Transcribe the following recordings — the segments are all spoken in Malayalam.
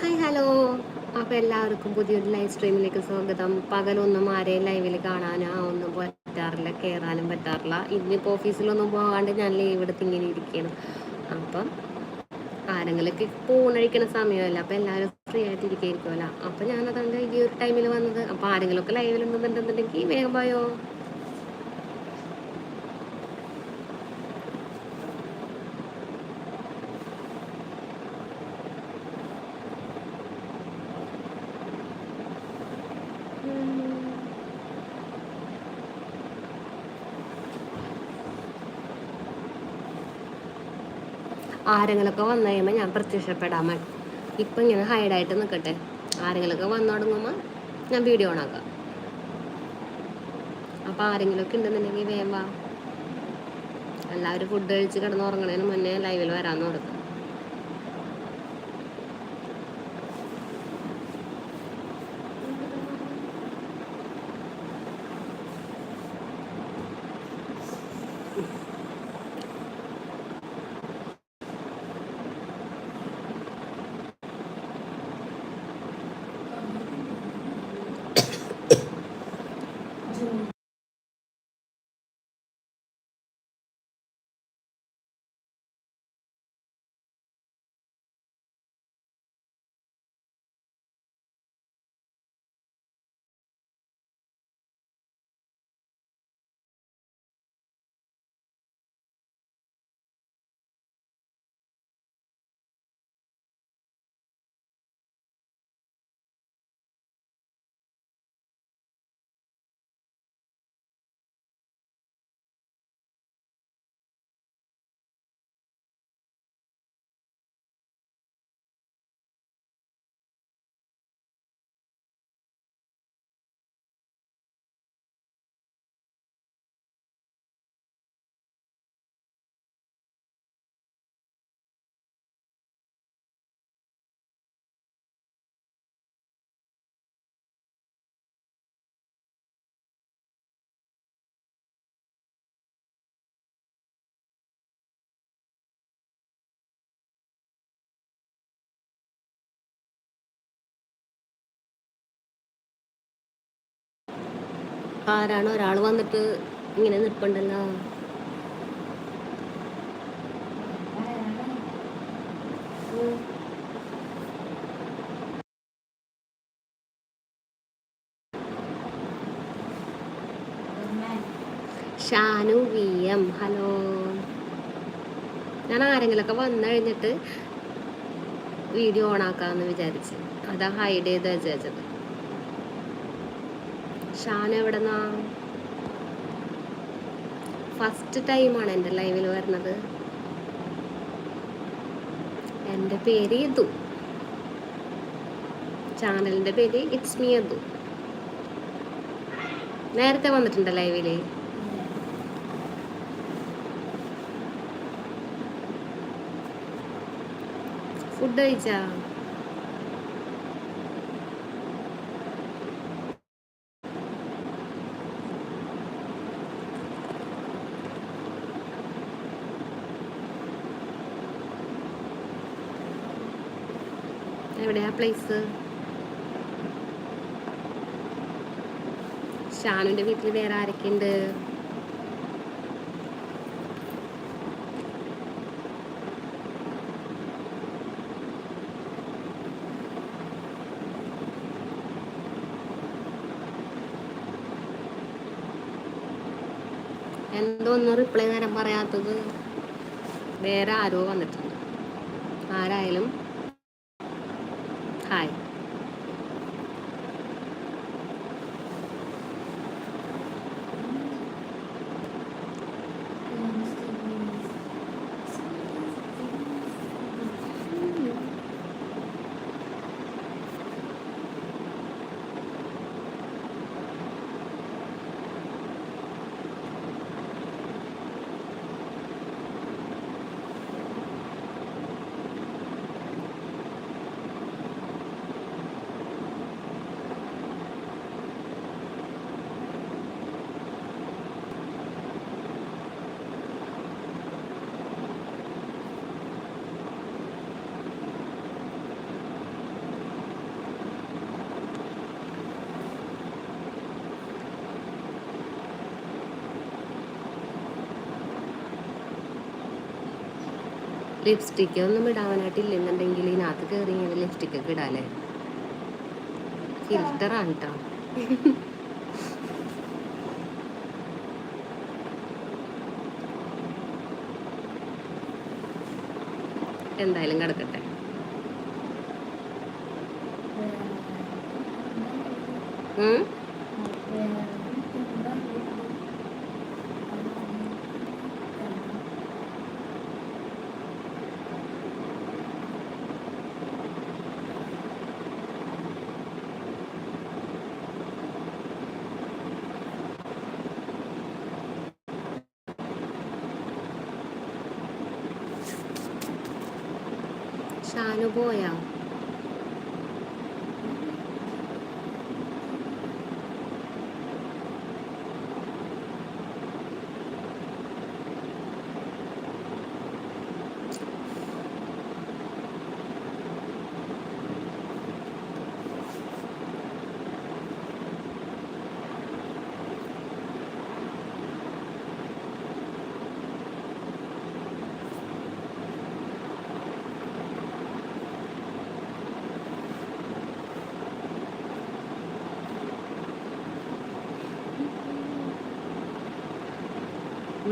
ഹായ് ഹലോ അപ്പോൾ എല്ലാവർക്കും പുതിയൊരു ലൈവ് സ്ട്രീമിലേക്ക് സ്വാഗതം. പകലൊന്നും ആരെയും ലൈവിൽ കാണാനോ ഒന്നും പറ്റാറില്ല കയറാനും പറ്റാറില്ല. ഇന്നിപ്പോൾ ഓഫീസിലൊന്നും പോകാണ്ട് ഞാൻ ലീവ് എടുത്ത് ഇങ്ങനെ ഇരിക്കുകയാണ് അപ്പം ആരെങ്കിലൊക്കെ പോണഴിക്കണ സമയമല്ല അപ്പം എല്ലാവരും ഫ്രീ ആയിട്ട് ഇരിക്കുമായിരിക്കുമല്ലോ അപ്പം ഞാനതുകൊണ്ട് ഈ ഒരു ടൈമിൽ വന്നത്. അപ്പോൾ ആരെങ്കിലുമൊക്കെ ലൈവിൽ ഉണ്ടെന്നുണ്ടെന്നുണ്ടെങ്കിൽ വേഗം പോയോ ആരെങ്കിലൊക്കെ വന്നു കഴിയുമ്പോൾ ഞാൻ പ്രത്യക്ഷപ്പെടാൻ ഇപ്പം ഇങ്ങനെ ഹൈഡായിട്ട് നിൽക്കട്ടെ ആരെങ്കിലൊക്കെ വന്നു തുടങ്ങുമ്പോൾ ഞാൻ വീഡിയോ ഓണാക്കാം അപ്പോൾ ആരെങ്കിലുമൊക്കെ ഉണ്ടെന്നുണ്ടെങ്കിൽ വേവാ എല്ലാവരും ഫുഡ് കഴിച്ച് കിടന്ന് ഉറങ്ങണതിന് മുന്നേ ലൈവിൽ വരാമെന്ന് കൊടുക്കും ആരാണ്? ഒരാൾ വന്നിട്ട് ഇങ്ങനെ നിൽപ്പുണ്ടല്ലോ. Shanu V M. ഹലോ. ഞാൻ ആരെങ്കിലൊക്കെ വന്നു കഴിഞ്ഞിട്ട് വീഡിയോ ഓണാക്കാമെന്ന് വിചാരിച്ച്. അതാ ഹൈഡ് ചെയ്ത് വെച്ചത് ഷാൻ എവിടെന്നാ? ഫസ്റ്റ് ടൈമാണ് എന്റെ ലൈവിൽ വരുന്നത്. എന്റെ പേര് യദു. ചാനലിന്റെ പേര് ഇറ്റ്സ് മീ യദു. നേരത്തെ വന്നിട്ടുണ്ട് ലൈവിൽ ഫുഡ് കഴിച്ചാ? എവിടെയാ പ്ലേസ് ഷാനുന്റെ വീട്ടിൽ വേറെ ആരൊക്കെയുണ്ട് എന്തോ ഒന്നും റിപ്ലൈ നേരം പറയാത്തത്? വേറെ ആരോ വന്നിട്ടുണ്ട്. ആരായാലും ലിപ്സ്റ്റിക്ക് ഒന്നും ഇടാവാനായിട്ട് ഇല്ലെന്നുണ്ടെങ്കിൽ ഇതിനകത്ത് കയറി ഇങ്ങനെ ലിപ്സ്റ്റിക് ഒക്കെ ഇടാല്ലേ? ഫിൽറ്ററാണ് കേട്ടോ എന്തായാലും കിടക്കട്ടെ. ഷാനു പോയാ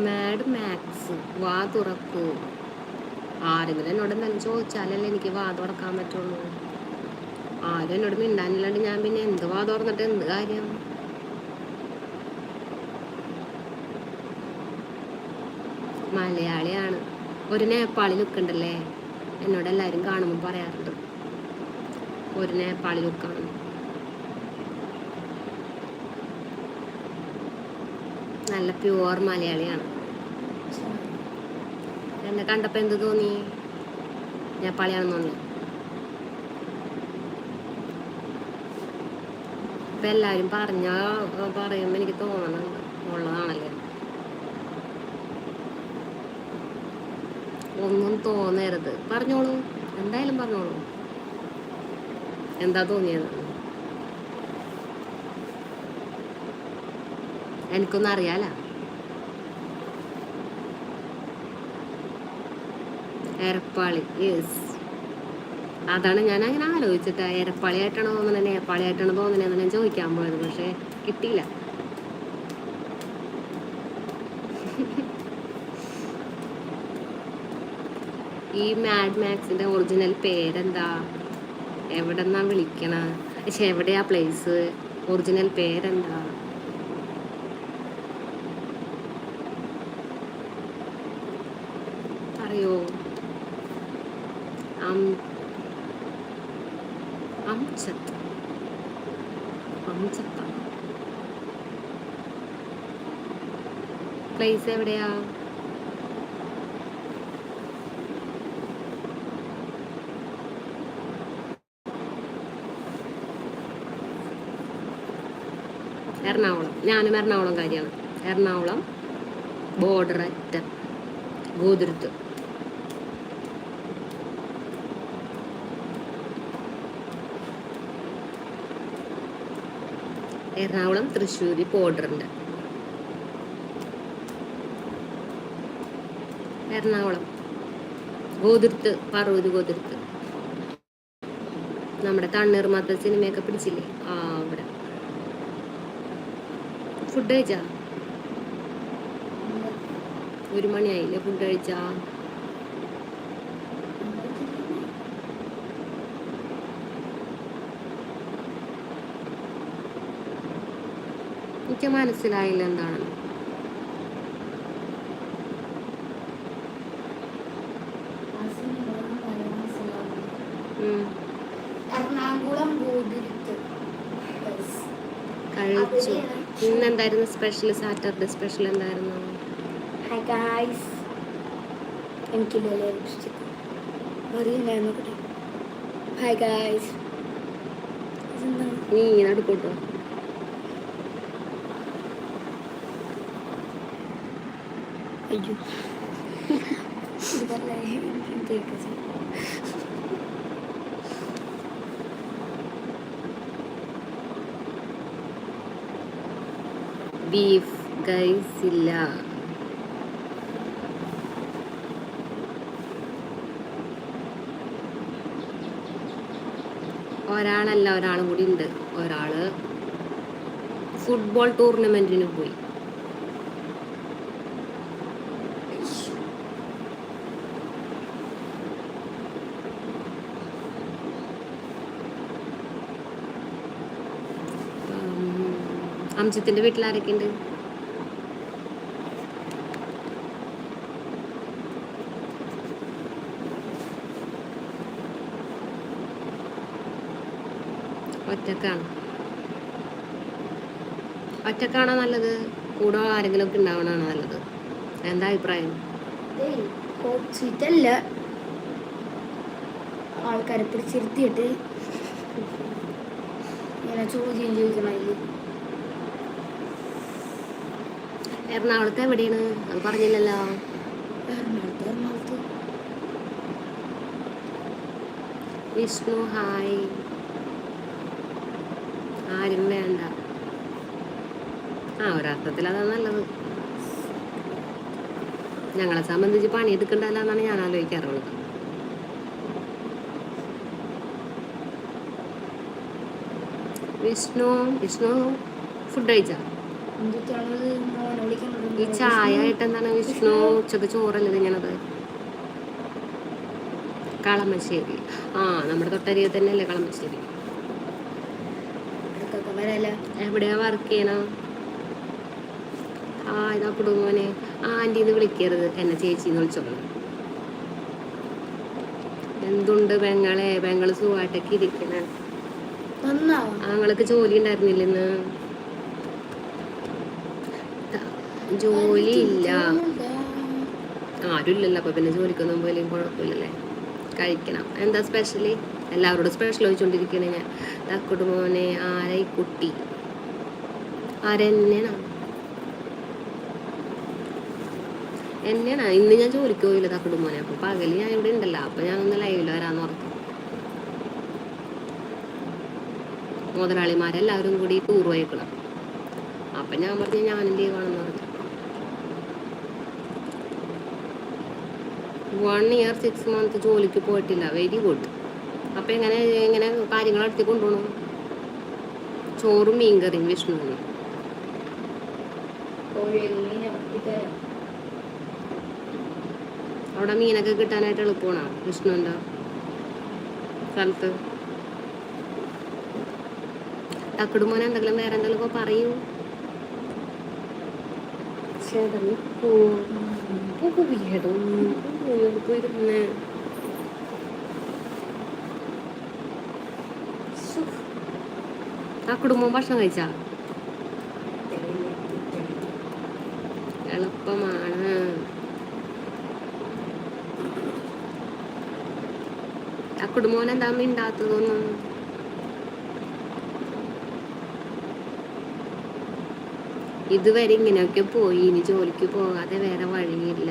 മാഡ് മാക്സ് വാ തുറക്കൂ. ആരെങ്കിലും എന്നോട് എന്തെങ്കിലും ചോദിച്ചാലല്ലേ എനിക്ക് വാ തുറക്കാൻ പറ്റുള്ളൂ. ആരും എന്നോട് മിണ്ടാനില്ലാണ്ട് ഞാൻ പിന്നെ എന്ത് വാ തുറന്നിട്ട് എന്ത് കാര്യം? മലയാളിയാണ്. ഒരു നേപ്പാളി ലുക്കുണ്ടല്ലേ എന്നോട് എല്ലാവരും കാണുമ്പോൾ പറയാറുണ്ട്. ഒരു നേപ്പാളി ലുക്കാണ് നല്ല പ്യുവർ മലയാളിയാണ്. എന്നെ കണ്ടപ്പോൾ എന്ത് തോന്നി? നേപ്പാളിയാണെന്ന് തോന്നി. ഇപ്പം എല്ലാവരും പറഞ്ഞ പറയുമ്പോൾ എനിക്ക് തോന്നണം ഉള്ളതാണല്ലേ? ഒന്നും തോന്നരുത്. പറഞ്ഞോളൂ. എന്തായാലും പറഞ്ഞോളൂ. എന്താ തോന്നിയത്? എനിക്കൊന്നും അറിയാല എരപ്പാളി യെസ് അതാണ് ഞാൻ അങ്ങനെ ആലോചിച്ചിട്ട് എരപ്പാളി ആയിട്ടാണോ തോന്നുന്നത് എരപ്പാളി ആയിട്ടാണോ തോന്നുന്നതെന്ന് ഞാൻ ചോദിക്കാൻ പോയത് പക്ഷെ കിട്ടിയില്ല. ഈ മാഡ് മാക്സിന്റെ ഒറിജിനൽ പേരെന്താ? എവിടെ നിന്നാ വിളിക്കണ? പക്ഷെ എവിടെയാ പ്ലേസ് ഒറിജിനൽ പേരെന്താ പറയോ അം അംചത്ത് അംചത്ത പ്ലേസ് എവിടെയാ? എറണാകുളം. ഞാനും എറണാകുളം കാര്യമാണ് എറണാകുളം ബോർഡർ അറ്റം. ഗോതിരുത്ത്. എറണാകുളം തൃശ്ശൂർ ബോർഡറുണ്ട്. എറണാകുളം. ഗോതിർത്ത് പറവൂര് ഗോതിർത്ത്. നമ്മുടെ തണ്ണീർമാത്ത സിനിമയൊക്കെ പിടിച്ചില്ലേ? ആ അവിടെ. ഫുഡ് കഴിച്ചാ? ഒരു മണിയായില്ലേ ഫുഡ് കഴിച്ചാ? എനിക്ക് മനസ്സിലായില്ല എന്താണ്. കഴിച്ചു. ഇന്നെന്തായിരുന്നു സ്പെഷ്യൽ സാറ്റർഡേ സ്പെഷ്യൽ എന്തായിരുന്നു? ഹായ് ഗായ്സ് എനിക്കില്ലല്ലേ ബീഫ് ഗൈസ് ഇല്ല. ഒരാളല്ല ഒരാളും കൂടി ഉണ്ട്. ഒരാൾ ഫുട്ബോൾ ടൂർണമെന്റിന് പോയി. അംജിത്തിന്റെ വീട്ടിൽ ആരൊക്കെ ഉണ്ട്? ഒറ്റക്കാണ്. ഒറ്റക്കാണോ നല്ലത്? കൂടെ ആരെങ്കിലും ഒക്കെ ഉണ്ടാവണാണോ നല്ലത്? എന്താ അഭിപ്രായം? ആൾക്കാരെ പിടിച്ചിരുത്തിയിട്ട് ഇങ്ങനെ ചോദ്യം ചോദിക്കണം അതിൽ എറണാകുളത്ത് എവിടെയാണ്? അത് പറഞ്ഞില്ലല്ലോ. എറണാകുളത്ത് എറണാകുളത്ത്. വിഷ്ണു ഹായ്. ആരും വേണ്ട. ആ ഒരർത്ഥത്തിൽ അതാ നല്ലത്. ഞങ്ങളെ സംബന്ധിച്ച് പണി പണിയെടുക്കണ്ടല്ലോ എന്നാണ് ഞാൻ ആലോചിക്കാറുള്ളത്. വിഷ്ണു വിഷ്ണു ഫുഡ് കഴിച്ചാ? ഈ ചായ ആയിട്ട് എന്താണ് വിഷ്ണു ഉച്ചയ്ക്ക് ചോറല്ലേ തിന്നണത് കളമശ്ശേരി. ആ നമ്മുടെ തൊട്ടരിയിൽ തന്നെ അല്ലേ കളമശ്ശേരി എവിടെയാ വർക്ക് ചെയ്യണം? ആ ഇതാ കുടുംബനെ ആ ആന്റീന്ന് വിളിക്കരുത്. എന്നെ ചേച്ചിന്ന് വിളിച്ചോളൂ എന്തുണ്ട് പെങ്ങളെ? പെങ്ങൾ സുഖമായിട്ടൊക്കെ ഇരിക്കണേ. ആങ്ങൾക്ക് ജോലി ഉണ്ടായിരുന്നില്ല ജോലി ഇല്ല ആരുമില്ലല്ലോ. അപ്പൊ പിന്നെ ജോലിക്കൊന്നും പോലും കുഴപ്പമില്ലല്ലേ? കഴിക്കണം. എന്താ സ്പെഷ്യലി എല്ലാവരോടും സ്പെഷ്യൽ ചോദിച്ചോണ്ടിരിക്കണേ ഞാൻ. തക്കോട്ട് മോനെ ആരായി കുട്ടി? ആരെന്നെയാണ് എന്നെയാണ് ഇന്ന് ഞാൻ ജോലിക്ക് പോയില്ല തക്കോട്ട് മോനെ. അപ്പൊ പകൽ ഞാൻ ഇവിടെ ഉണ്ടല്ലോ. അപ്പൊ ഞാൻ ഒന്ന് ലൈവിൽ വരാന്ന് ഓർത്തു. മുതലാളിമാരെല്ലാവരും കൂടി ടൂർ പോയിക്കണം. അപ്പൊ ഞാൻ പറഞ്ഞു ഞാനും ലീവാണെന്ന് പറഞ്ഞു വൺ ഇയർ സിക്സ് മന്ത് ജോലിക്ക് പോയിട്ടില്ല. വെരി ഗുഡ് അപ്പം എങ്ങനെ എങ്ങനെ കാര്യങ്ങൾ എടുത്തി കൊണ്ടുപോകണം ചോറും മീൻകറിയും വിഷ്ണുവിന്. അവിടെ മീനൊക്കെ കിട്ടാനായിട്ട് എളുപ്പമാണ്? വിഷ്ണുവിന്റെ സ്ഥലത്ത്. തക്കിടുമോനെ എന്തെങ്കിലും വേറെ എന്തെങ്കിലും ഇപ്പോൾ പറയൂ. ചേട്ടൻ പോകുകയും പോയിരുന്നേ ആ കുടുംബം ഭക്ഷണം കഴിച്ചാ? എളുപ്പമാണ്. ആ കുടുംബം എന്താ മിണ്ടാത്തതൊന്നും? ഇതുവരെ ഇങ്ങനെയൊക്കെ പോയി ഇനി ജോലിക്ക് പോകാതെ വേറെ വഴിയില്ല.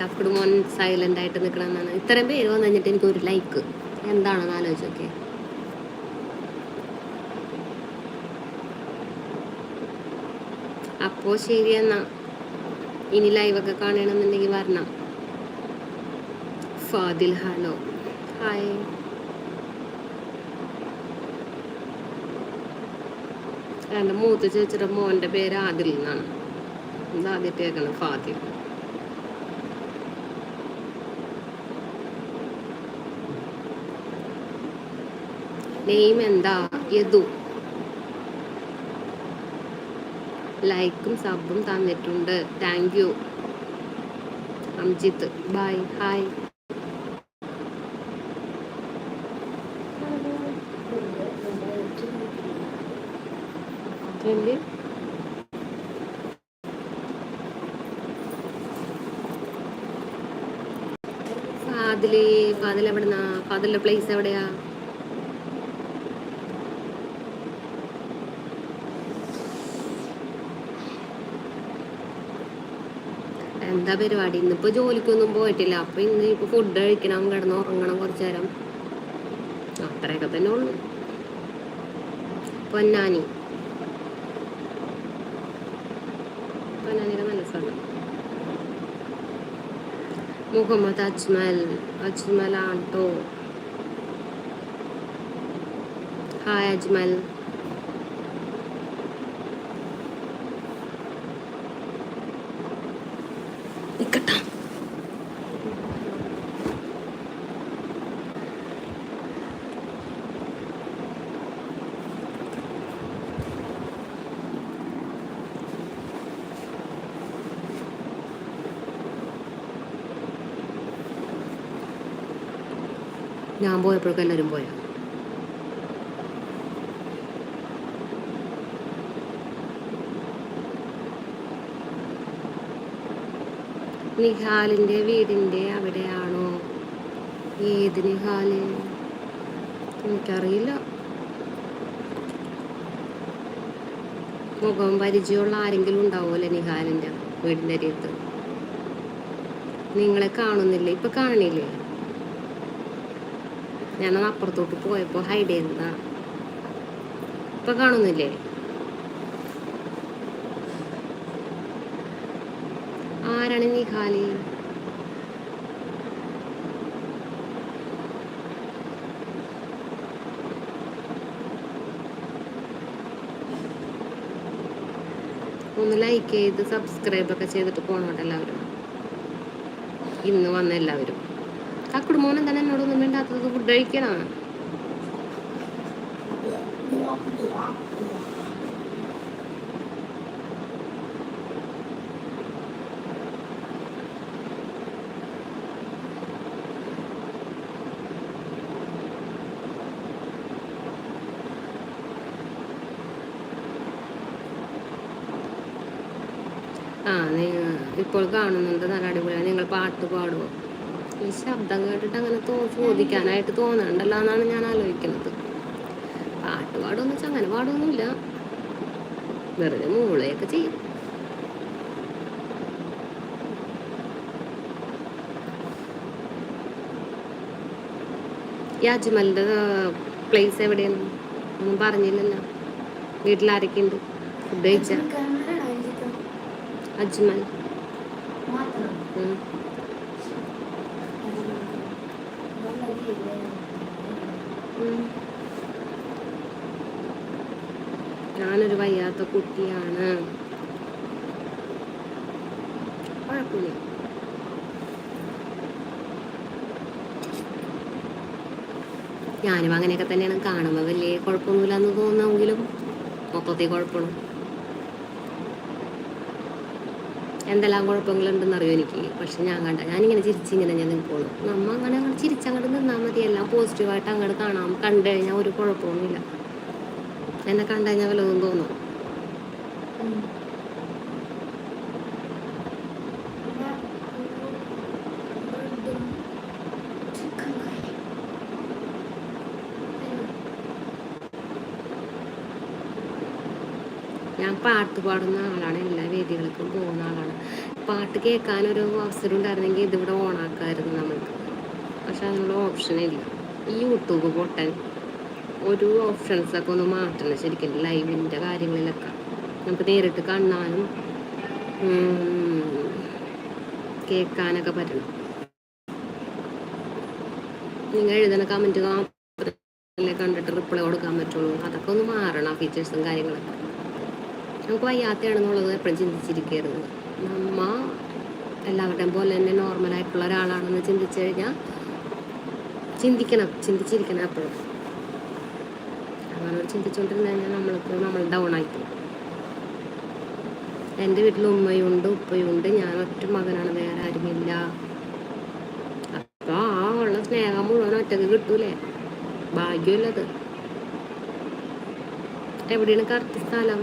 തക്കട് മോൻ സൈലന്റ് ആയിട്ട് ഇത്രയും പേര് വന്നു കഴിഞ്ഞിട്ട് എനിക്ക് ഒരു ലൈക്ക് എന്താണെന്ന് ആലോചിച്ചൊക്കെ അപ്പോ ശരി എന്നാ. ഇനി ലൈവൊക്കെ കാണണമെന്നുണ്ടെങ്കിൽ വരണം. ഫാദിൽ ഹലോ. ഹായ് എന്റെ മൂത്ത ചേച്ചിയുടെ മോന്റെ പേര് ആദിൽ എന്നാണ്. ഇത് കേൾക്കണം ഫാദിൽ? നെയ്മെന്താ യദു. ലൈക്കും സബും തന്നിട്ടുണ്ട്. Thank you Amjith. Bye hi എന്ത് ഫാദിൽ ഫാദിൽ എവിടുന്നാ പ്ലേസ് എവിടെയാ? എന്താ പരിപാടി? ഇന്നിപ്പോ ജോലിക്കൊന്നും പോയിട്ടില്ല. അപ്പൊ ഇന്ന് ഇപ്പൊ ഫുഡ് കഴിക്കണം. കിടന്ന് ഉറങ്ങണം കുറച്ചു നേരം അത്രയൊക്കെ തന്നെ ഉള്ളു. പൊന്നാനി. പൊന്നാനിയുടെ സ്ഥലം. മുഹമ്മദ് അജ്മൽ. അജ്മൽ ആട്ടോ. ഹായ് അജ്മൽ നിക്കട്ടാ ഞാൻ പോയപ്പോഴൊക്കെ എല്ലാവരും പോയാ. നിഹാലിന്റെ വീടിന്റെ അവിടെയാണോ? ഏത് നിഹാൽ? എനിക്കറിയില്ല. മുഖം പരിചയമുള്ള ആരെങ്കിലും ഉണ്ടാവുമല്ലേ നിഹാലിന്റെ വീടിന്റെ അരിയത്ത് നിങ്ങളെ കാണുന്നില്ലേ? ഇപ്പൊ കാണണില്ലേ ഞാനത് അപ്പുറത്തോട്ട് പോയപ്പോൾ ഹൈഡ് ചെയ്തതാ ഇപ്പൊ കാണുന്നില്ലേ? ആരാണ് നിഖാലി ഒന്ന് ലൈക്ക് ചെയ്ത് സബ്സ്ക്രൈബ് ഒക്കെ ചെയ്തിട്ട് പോണോട്ടെ എല്ലാവരും. ഇന്ന് വന്ന എല്ലാവരും. ആ കുടുംബം തന്നെ എന്നോടൊന്നും വേണ്ടാത്തത് ഫുഡ് കഴിക്കണം ആ ഇപ്പോൾ കാണുന്നുണ്ട്. നല്ല അടിപൊളിയാണ്. നിങ്ങൾ പാട്ട് പാടുമോ ഈ ശബ്ദം കേട്ടിട്ട് അങ്ങനെ തോ ചോദിക്കാനായിട്ട് തോന്നണ്ടല്ലോ എന്നാണ് ഞാൻ ആലോചിക്കുന്നത് പാട്ട് പാടുമെന്ന് വെച്ചാൽ അങ്ങനെ പാടൊന്നുമില്ല വെറുതെ മൂളയൊക്കെ ചെയ്യും. ഈ അജ്മലിന്റെ പ്ലേസ് എവിടെയാണ് ഒന്നും പറഞ്ഞില്ലല്ലോ. വീട്ടിലാരൊക്കെ ഉണ്ട് ഫുഡ് കഴിച്ച? അജ്മൽ. വയ്യാത്ത കുട്ടിയാണ്. കുഴപ്പമില്ല. ഞാനും അങ്ങനെയൊക്കെ തന്നെയാണ് കാണുമ്പോൾ വലിയ കുഴപ്പമൊന്നുമില്ല എന്ന് തോന്നുമെങ്കിലും മൊത്തത്തിൽ കുഴപ്പമാണ്. എന്തെല്ലാം കുഴപ്പങ്ങളുണ്ടെന്ന് അറിയോ എനിക്ക്? പക്ഷെ ഞാൻ കണ്ട ഞാനിങ്ങനെ ചിരിച്ചിങ്ങനെ ഞാൻ നിൽക്കുള്ളൂ നമ്മ അങ്ങനെ അങ്ങനെ ചിരിച്ചങ്ങോട്ട് നിന്നാൽ മതി. എല്ലാം പോസിറ്റീവായിട്ട് അങ്ങോട്ട് കാണാം. കണ്ടു കഴിഞ്ഞാൽ ഒരു കുഴപ്പമൊന്നുമില്ല. എന്നെ കണ്ടു കഴിഞ്ഞാൽ വല്ലതും തോന്നും. ഞാൻ പാട്ട് പാടുന്ന ആളാണ്. എല്ലാ വേദികൾക്കും പോകുന്ന ആളാണ്. പാട്ട് കേൾക്കാനൊരു അവസരം ഉണ്ടായിരുന്നെങ്കിൽ ഇതിവിടെ ഓണാക്കായിരുന്നു നമുക്ക് പക്ഷെ അതിനുള്ള ഓപ്ഷനില്ല ഈ യൂട്യൂബ് പൊട്ടൻ ഒരു ഓപ്ഷൻസൊക്കെ ഒന്ന് മാറ്റണം ശരിക്കും. ലൈവിന്റെ കാര്യങ്ങളിലൊക്കെ. നമുക്ക് നേരിട്ട് കാണാനും കേൾക്കാനൊക്കെ പറ്റണം. നിങ്ങൾ എഴുതുന്ന കമന്റ് കണ്ടിട്ട് റിപ്ലൈ കൊടുക്കാൻ പറ്റുള്ളൂ. അതൊക്കെ ഒന്ന് മാറണം ഫീച്ചേഴ്സും കാര്യങ്ങളൊക്കെ. നമുക്ക് വയ്യാത്തയാണെന്നുള്ളത് എപ്പോഴും ചിന്തിച്ചിരിക്കരുത്. നമ്മ എല്ലാവരുടെയും പോലെ തന്നെ നോർമലായിട്ടുള്ള ഒരാളാണെന്ന് ചിന്തിച്ചു കഴിഞ്ഞാൽ ചിന്തിക്കണം ചിന്തിച്ചിരിക്കണം എപ്പോഴും. അങ്ങനെ ചിന്തിച്ചുകൊണ്ടിരുന്നു കഴിഞ്ഞാൽ നമ്മൾക്ക് നമ്മൾ ഡൗൺ ആയിപ്പോകും എന്റെ വീട്ടിൽ ഉമ്മയുണ്ട് ഉപ്പയുണ്ട്. ഞാൻ ഒറ്റ മകനാണ് വേറെ ആരുമില്ല. അപ്പോൾ ആ ഉള്ള സ്നേഹം മുഴുവൻ ഒറ്റയ്ക്ക് കിട്ടൂലേ? ഭാഗ്യമല്ലത് എവിടെയാണ് കറക്റ്റ് സ്ഥലം?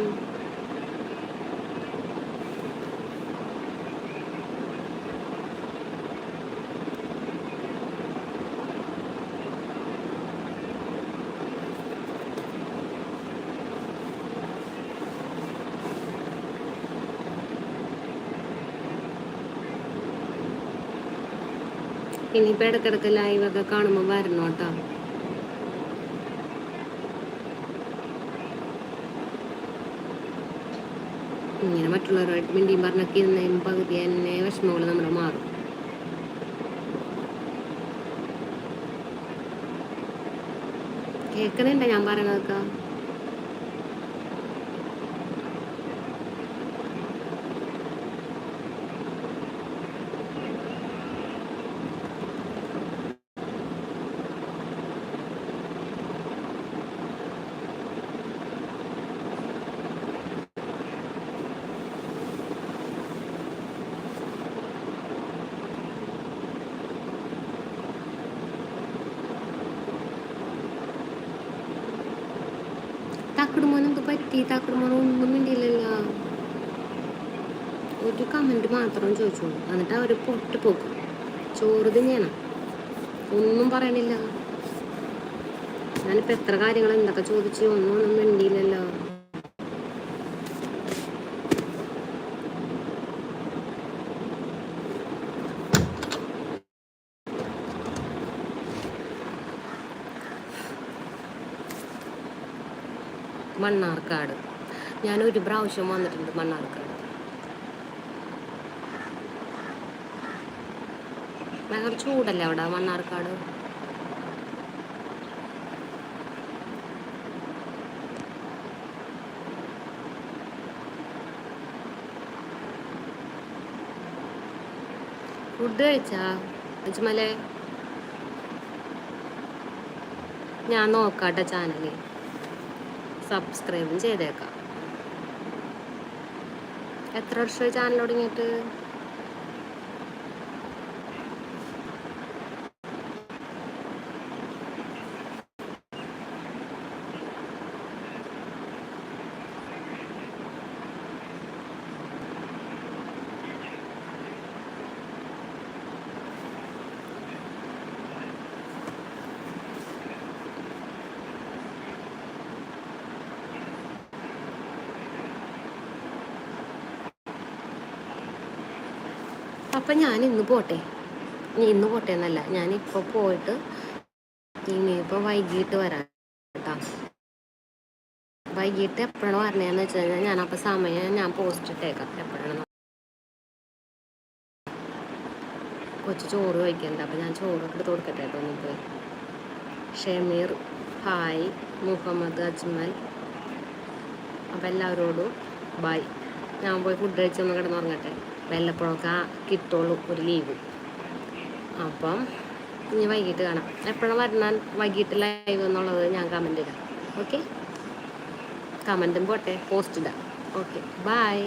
ഇനിയിപ്പോൾ ഇടയ്ക്കിടയ്ക്ക് ലൈവൊക്കെ കാണുമ്പോൾ വരണം കേട്ടോ. ഇങ്ങനെ മറ്റുള്ളവരുമായിട്ട് മിണ്ടിയും പറഞ്ഞൊക്കെ ഇരുന്നതിന് പകുതി തന്നെ വിഷമങ്ങൾ നമ്മുടെ മാറും. കേൾക്കണുണ്ട ഞാൻ പറയണതൊക്കെ തക്കടുമോൻ എന്ത് പറ്റി തക്കടുമോൻ ഒന്നും മിണ്ടിയില്ലല്ലോ ഒരു മാത്രം ചോദിച്ചു എന്നിട്ട് അവർ പൊട്ടി പോകും ചോറ് തന്നെയാണ് ഒന്നും പറയണില്ല. ഞാനിപ്പോ എത്ര കാര്യങ്ങൾ എന്തൊക്കെ ചോദിച്ചു ഒന്നും ഒന്നും മിണ്ടിയില്ലല്ലോ. മണ്ണാർക്കാട്. ഞാൻ ഒരു പ്രാവശ്യം വന്നിട്ടുണ്ട് മണ്ണാർക്കാട്. ഭയങ്കര ചൂടല്ലേ അവിടെ മണ്ണാർക്കാട്? ഫുഡ് കഴിച്ചാ? ഞാൻ നോക്കാട്ടെ ചാനൽ. സബ്സ്ക്രൈബും ചെയ്തേക്കാം. എത്ര വർഷമായി ചാനൽ തുടങ്ങിയിട്ട്? അപ്പം ഞാൻ ഇന്ന് പോട്ടെ. ഇനി ഇന്ന് പോട്ടെ എന്നല്ല. ഞാനിപ്പോൾ പോയിട്ട് ഇനിയിപ്പോൾ വൈകിട്ട് വരാം കേട്ടോ. വൈകിട്ട് എപ്പോഴാണ് വരണേന്ന് വെച്ച് കഴിഞ്ഞാൽ ഞാൻ അപ്പോൾ സമയം ഞാൻ പോസ്റ്റ് ഇട്ടേക്കാം. എപ്പോഴാണ് കൊച്ചു ചോറ് കഴിക്കണ്ട. അപ്പം ഞാൻ ചോറൊക്കെ എടുത്ത് കൊടുക്കട്ടെ കേട്ടോ പോയി ഷമീർ ഹായ് മുഹമ്മദ് അജ്മൽ. അപ്പം എല്ലാവരോടും ബൈ ഞാൻ പോയി ഫുഡ് കഴിച്ചൊന്ന് കിടന്നുറങ്ങട്ടെ വല്ലപ്പോഴൊക്കെ കിട്ടുള്ളൂ ഒരു ലീവ്. അപ്പം ഇനി വൈകിട്ട് കാണാം. എപ്പോഴാണ് വരണം വൈകിട്ട് ലൈവ് എന്നുള്ളത് ഞാൻ കമന്റ് ഇടാം. ഓക്കെ കമന്റും പോട്ടെ? പോസ്റ്റ് ഇടാം. Okay bye